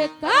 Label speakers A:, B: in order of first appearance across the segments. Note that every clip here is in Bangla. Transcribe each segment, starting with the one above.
A: recado.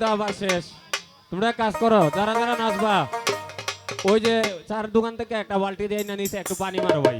A: তো আবার শেষ। তোমরা কাজ করো, যারা যারা নাচবা, ওই যে চার দোকান থেকে একটা বালটি দিয়ে না নিচে একটু পানি মারো ভাই।